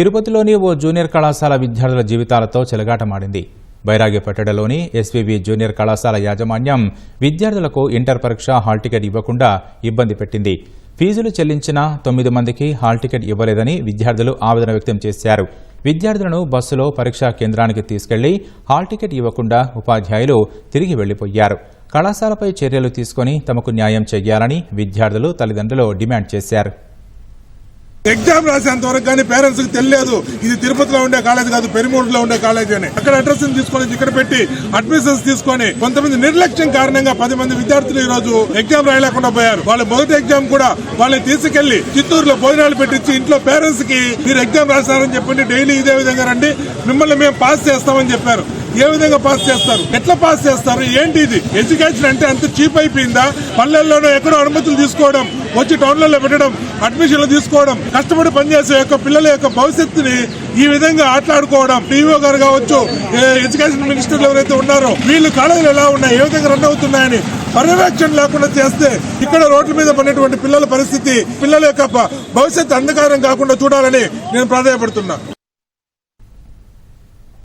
తిరుపతిలోని ఓ జూనియర్ కళాశాల విద్యార్థుల జీవితాలతో చెలగాటమాడింది. బైరాగిపేటలోని ఎస్వీబీ జూనియర్ కళాశాల యాజమాన్యం విద్యార్థులకు ఇంటర్ పరీక్ష హాల్ టికెట్ ఇవ్వకుండా ఇబ్బంది పెట్టింది. ఫీజులు చెల్లించిన తొమ్మిది మందికి హాల్ టికెట్ ఇవ్వలేదని విద్యార్థులు ఆవేదన వ్యక్తం చేశారు. విద్యార్థులను బస్సులో పరీక్షా కేంద్రానికి తీసుకెళ్ళి హాల్ టికెట్ ఇవ్వకుండా ఉపాధ్యాయులు తిరిగి వెళ్ళిపోయారు. కళాశాలపై చర్యలు తీసుకొని తమకు న్యాయం చేయాలని విద్యార్థులు తల్లిదండ్రులు డిమాండ్ చేశారు. ఎగ్జామ్ రాసేంత వరకు కానీ పేరెంట్స్కి తెలియదు. ఇది తిరుపతిలో ఉండే కాలేజ్ కాదు పెరిమూరులో ఉండే కాలేజ్ అని. అక్కడ అడ్రస్ తీసుకొని ఇక్కడ పెట్టి అడ్మిషన్స్ తీసుకొని కొంతమంది నిర్లక్ష్యం కారణంగా పది మంది విద్యార్థులు ఈ రోజు ఎగ్జామ్ రాయలేకుండా పోయారు. వాళ్ళ మొదటి ఎగ్జామ్ కూడా వాళ్ళని తీసుకెళ్ళి చిత్తూరులో భోజనాలు పెట్టించి ఇంట్లో పేరెంట్స్కి మీరు ఎగ్జామ్ రాస్తారని చెప్పండి డైలీ ఇదే విధంగా రండి. మిమ్మల్ని మేము పాస్ చేస్తామని చెప్పారు. ఏ విధంగా పాస్ చేస్తారు? ఎట్లా పాస్ చేస్తారు? ఏంటి ఇది? ఎడ్యుకేషన్ అంటే అంత చీప్ అయిపోయిందా? పల్లెల్లోనో ఎక్కడో అనుమతులు తీసుకోవడం వచ్చి టౌన్లలో పెట్టడం అడ్మిషన్లు తీసుకోవడం కష్టపడి పనిచేసే యొక్క పిల్లల యొక్క భవిష్యత్తుని ఈ విధంగా ఆటలాడుకోవడం టీవీ గారు కావచ్చు ఎడ్యుకేషన్ మినిస్టర్లు ఎవరైతే ఉన్నారో వీళ్ళు కాలేజీలు ఎలా ఉన్నాయి ఏ విధంగా రన్ అవుతున్నాయని పర్యవేక్షణ లేకుండా చేస్తే ఇక్కడ రోడ్ల మీద పడినటువంటి పిల్లల పరిస్థితి పిల్లల యొక్క భవిష్యత్తు అంధకారం కాకుండా చూడాలని నేను ప్రాధాన్యపడుతున్నా